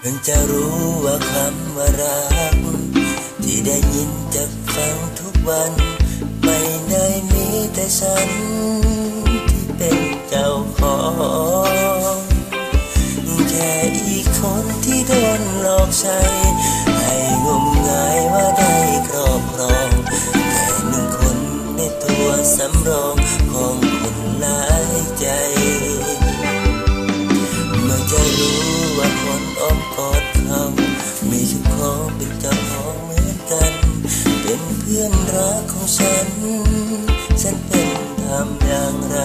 เพิ่งจะรู้ว่าคำว่ารัก ที่ได้ยินจากฟังทุกวัน ไม่ได้มีแต่ฉันที่เป็นเจ้าของแค่อีกคนที่โดนหลอกใช้ ให้งมงายว่าได้ครอบครอง แค่หนึ่งคนในตัวสำรอง พื่อนรักของฉัน ฉันเป็นทำอย่างไร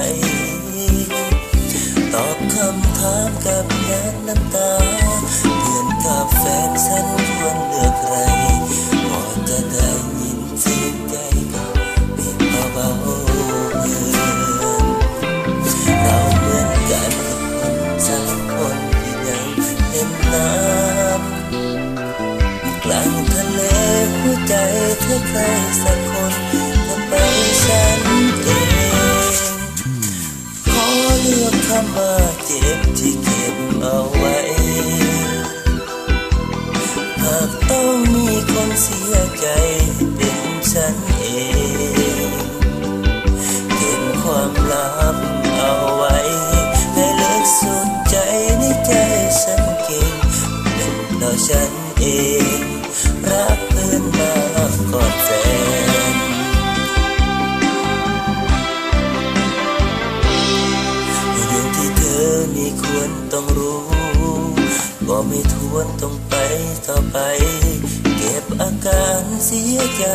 ตอบคำถามกับยันน้ำตา เพื่อนกับแฟนฉันควรเลือกใครพอจะได้ยินเสียงใจก็ป็นเบาๆเพื่อนเราเหมือนกันกับคนสามคนที่ยังเห็นน้ำ ใจเธอใครสักคนทำไปฉันเองขอเลือกคำว่าเจ็บที่เก็บเอาไว้ หากต้องมีคนเสียใจเป็นฉันเองเก็บความลับเอาไว้ ให้เลึกสุดใจในใจฉันเก่งเป็นเราฉันเอง วนต้องรู้ ก็ไม่ทวนต้องไปต่อไป เก็บอาการเสียใจ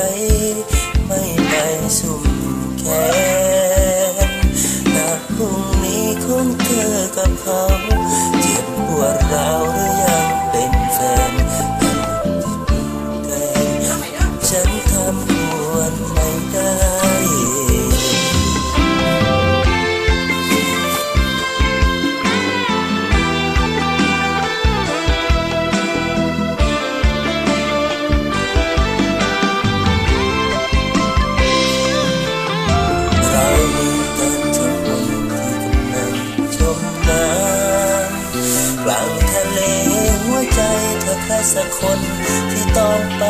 สักคนที่ต้องไป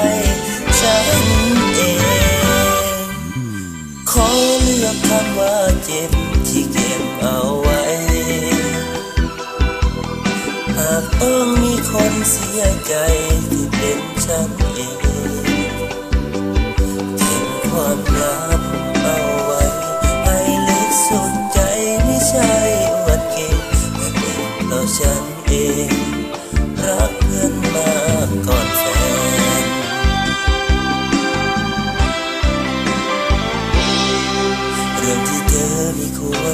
ฉันเอง ขอเลือกคำว่าเจ็บที่เก็บเอาไว้ หากต้องมีคนเสียใจที่เป็นฉันเอง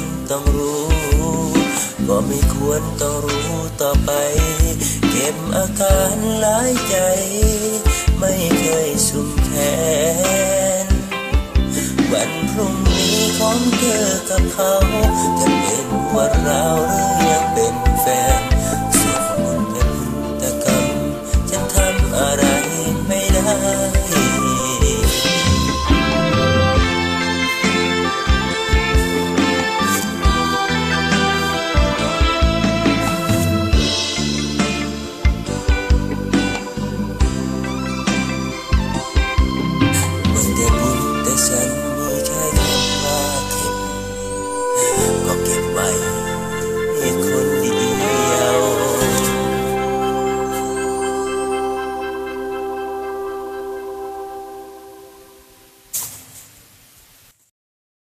รต้องรู้ ก็ไม่ควรต้องรู้ต่อไป เก็บอาการหลายใจ ไม่เคยสุ่มแค้นวันพรุ่งนี้ของเธอกับเขา